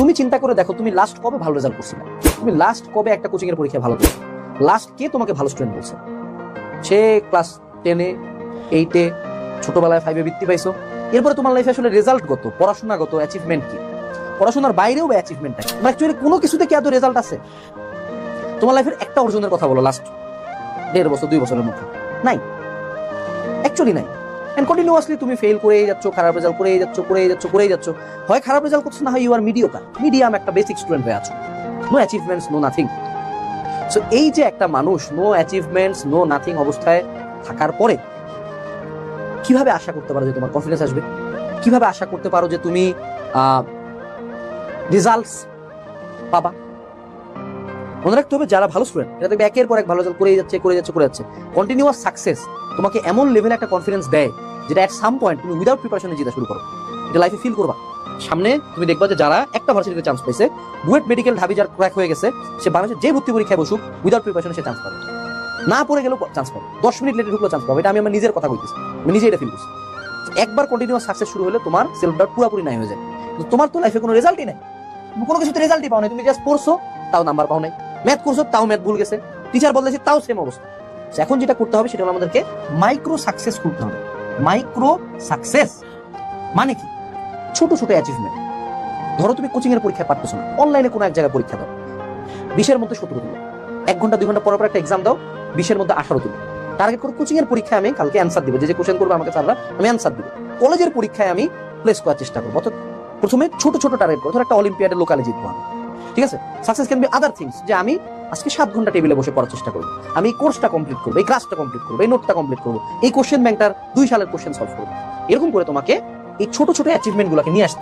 তুমি চিন্তা করে দেখো, তুমি লাস্ট কবে ভালো রেজাল্ট করছিলে? তুমি লাস্ট কবে একটা কোচিং এর পরীক্ষায় ভালো করছ লাস্ট কে তোমাকে ভালো স্টুডেন্ট বলছে? সে ক্লাস টেনে এইটে ছোটবেলায় ফাইভে বৃত্তি পাইছো। এরপরে তোমার লাইফে আসলে রেজাল্ট গত পড়াশোনাগত অ্যাচিভমেন্ট কি? পড়াশোনার বাইরেও অ্যাচিভমেন্টটা কি অ্যাকচুয়ালি কোনো কিছুতে কি এত রেজাল্ট আছে? তোমার লাইফের একটা অর্জনের কথা বলো লাস্ট দেড় বছর, দুই বছরের মধ্যে। নাই। অ্যাকচুয়ালি নাই। এন্ড কন্টিনিউয়াসলি তুমি ফেল করেই যাচ্ছ, খারাপ রেজাল্ট করেই যাচ্ছ করেই যাচ্ছ করেই যাচ্ছ। হয় খারাপ রেজাল্ট করছ না হয় ইউ আর মিডিওকার মিডিয়াম একটা বেসিক স্টুডেন্ট হয়ে আছো। No achievements no nothing so এই যে একটা মানুষ নো অ্যাচিভমেন্টস নো নাথিং অবস্থায় থাকার পরে কীভাবে আশা করতে পারো যে তোমার কনফিডেন্স আসবে? কীভাবে আশা করতে পারো যে তুমি রেজাল্টস পাবা? মনে রাখতে হবে যারা ভালো স্টুডেন্ট এটা দেখবে একের পর এক ভালো রেজাল্ট করে যাচ্ছে করে যাচ্ছে করে যাচ্ছে। কন্টিনিউয়াস সাকসেস তোমাকে এমন লেভেলে একটা কনফিডেন্স দেয় যেটা এট সাম পয়েন্ট তুমি উইদাউট প্রিপারেশনে যেতে শুরু করো। এটা লাইফে ফিল করবা। সামনে তুমি দেখবা যে যারা একটা ভার্সিটিতে চান্স পেয়েছে বুয়েট মেডিকেল ঢাবি যার ক্র্যাক হয়ে গেছে, সে বাংলাদেশে যে ভর্তি পরীক্ষায় বসুক উইদাউট প্রিপারেশনে সে চান্স পাবে। না পড়ে গেলেও চান্স পাবে। দশ মিনিট লেটে ঢুকলেও চান্স পাবে। এটা আমি আমার নিজের কথা কইতেছি। আমি নিজে এটা ফিল করছি। একবার কন্টিনিউয়াস সাকসেস শুরু হলে তোমার সেলফ ডাউট পুরোপুরি নাই হয়ে যায়। তোমার তো লাইফে কোনো রেজাল্টই নাই। কোনো কিছুতে রেজাল্টই পাও নাই তুমি জাস্ট পড়ছো, তাও নাম্বার পাও নাই। ম্যাথ করছ তাও ম্যাথ ভুল গেছে। টিচার বদলেছে তাও সেম অবস্থা। এখন যেটা করতে হবে সেটা হলো আমাদেরকে মাইক্রো সাকসেস করতে হবে। মাইক্রো সাকসেস মানে কি? ছোট ছোট অ্যাচিভমেন্ট ধরো তুমি কোচিং এর পরীক্ষা পারতেছো না। অনলাইনে কোনো এক জায়গায় পরীক্ষা দাও। বিশের মধ্যে সতেরো তুলো এক ঘণ্টা, দুই ঘণ্টা পর পর একটা এক্সাম দাও। বিশের মধ্যে আঠারো তুলো টার্গেট করে কোচিং এর পরীক্ষায় আমি কালকে অ্যান্সার দিব। যে যে কোশ্চেন করবে আমাকে স্যাররা, আমি অ্যান্সার দিব। কলেজের পরীক্ষায় আমি প্লেস করার চেষ্টা করব। অর্থাৎ প্রথমে ছোট ছোট টার্গেট করো, ধরো একটা অলিম্পিয়াডে লোকালে জিতবো আমি ঠিক আছে? Success can be other things যে আমি আজকে সাত ঘণ্টা টেবিলে বসে পড়ার চেষ্টা করব। আমি এই কোর্সটা কমপ্লিট করব, এই ক্লাসটা কমপ্লিট করব, এই নোটটা কমপ্লিট করব, এই কোশ্চেন ব্যাংকটার দুই সালের কোশ্চেন সলভ করব। এরকম করে তোমাকে এই ছোট ছোট অ্যাচিভমেন্টগুলোকে নিয়ে আসতে